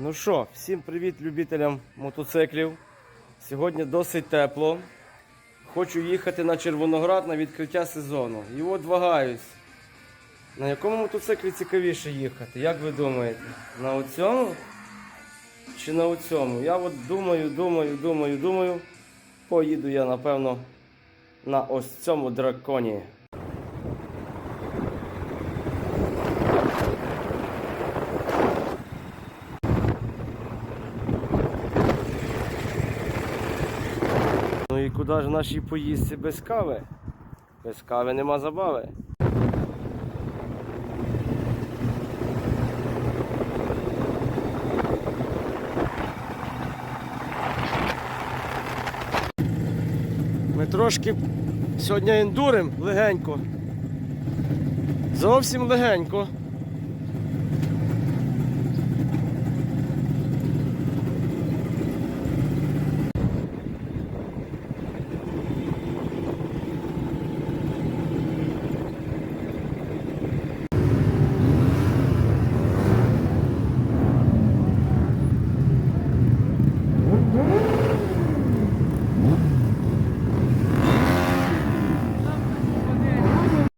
Ну що, всім привіт любителям мотоциклів. Сьогодні досить тепло. Хочу їхати на Червоноград на відкриття сезону. І от вагаюсь. На якому мотоциклі цікавіше їхати? Як ви думаєте? На оцьому? Чи на оцьому? Я от думаю, думаю, думаю, думаю. Поїду я, напевно, на ось цьому драконі. І куди ж в нашій поїздці без кави? Без кави нема забави. Ми трошки сьогодні ендурим легенько. Зовсім легенько.